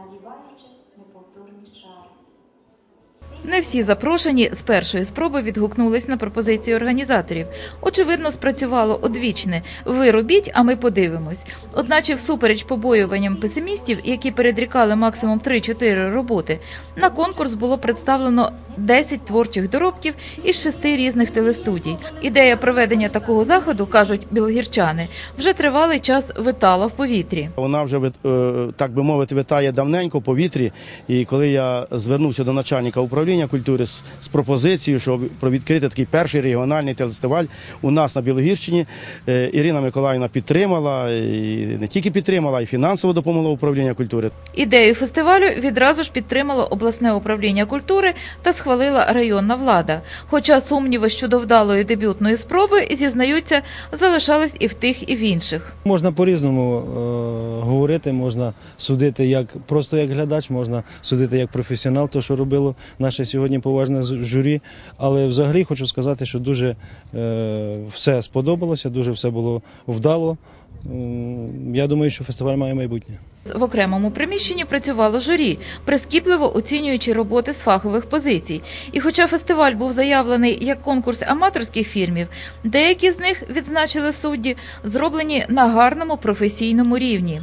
навіваючи неповторні чари. Не всі запрошені з першої спроби відгукнулись на пропозицію організаторів. Очевидно, спрацювало одвічне ви робіть, а ми подивимось. Одначе, всупереч побоюванням песимістів, які передрікали максимум 3-4 роботи, на конкурс було представлено 10 творчих доробків із шести різних телестудій. Ідея проведення такого заходу, кажуть білогірчани, вже тривалий час витала в повітрі. Вона вже е, так би мовити витає давненько в повітрі. І коли я звернувся до начальника управління культури з, з пропозицією, щоб про відкрити такий перший регіональний телефестиваль у нас на Білогірщині, е, Ірина Миколаївна підтримала і не тільки підтримала, а й фінансово допомогла управління культури. Ідею фестивалю відразу ж підтримало обласне управління культури та схвалила районна влада. Хоча сумніви щодо вдалої дебютної спроби зізнаються, залишались і в тих, і в інших. Можна по-різному е, говорити, можна судити як просто як глядач, можна судити як професіонал, то що робило наше сьогодні поважне журі. Але взагалі хочу сказати, що дуже е, все сподобалося, дуже все було вдало. Я думаю, що фестиваль має майбутнє. В окремому приміщенні працювало журі, прискіпливо оцінюючи роботи з фахових позицій. І хоча фестиваль був заявлений як конкурс аматорських фільмів, деякі з них відзначили судді, зроблені на гарному професійному рівні.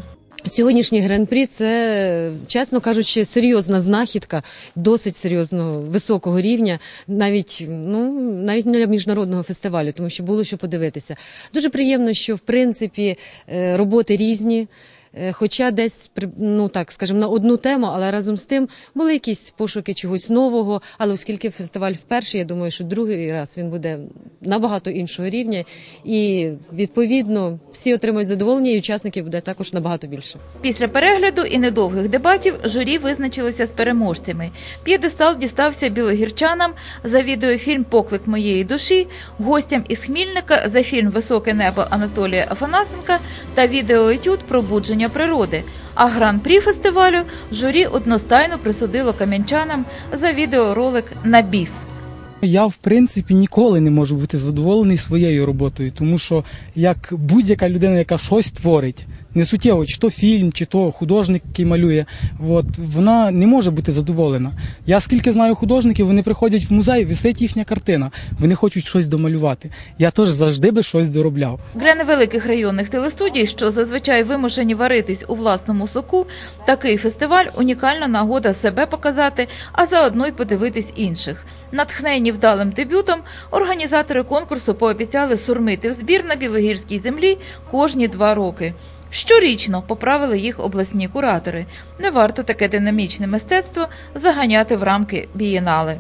Сьогоднішній гран-прі це, чесно кажучи, серйозна знахідка, досить серйозного високого рівня, навіть ну навіть для міжнародного фестивалю, тому що було що подивитися. Дуже приємно, що в принципі е, роботи різні. Е, Хоча десь ну так скажімо, на одну тему, але разом з тим були якісь пошуки чогось нового. Але оскільки фестиваль вперше, я думаю, що другий раз він буде набагато іншого рівня, і відповідно всі отримують задоволення, і учасників буде також набагато більше. Після перегляду і недовгих дебатів журі визначилося з переможцями. П'єдестал дістався білогірчанам за відеофільм Поклик моєї душі, гостям із Хмільника за фільм Високе небо Анатолія Афанасенка та відеоетюд Пробудження природи. А гран-прі фестивалю журі одностайно присудило кам'янчанам за відеоролик на біс. Я в принципі ніколи не можу бути задоволений своєю роботою, тому що як будь-яка людина, яка щось творить, не суттєво, чи то фільм, чи то художник, який малює, от, вона не може бути задоволена. Я скільки знаю художників, вони приходять в музей, висить їхня картина, вони хочуть щось домалювати. Я теж завжди би щось доробляв. Для невеликих районних телестудій, що зазвичай вимушені варитись у власному соку, такий фестиваль унікальна нагода себе показати, а заодно й подивитись інших. Натхнені вдалим дебютом, організатори конкурсу пообіцяли сурмити в збір на білогірській землі кожні два роки. Щорічно поправили їх обласні куратори. Не варто таке динамічне мистецтво заганяти в рамки бієнали.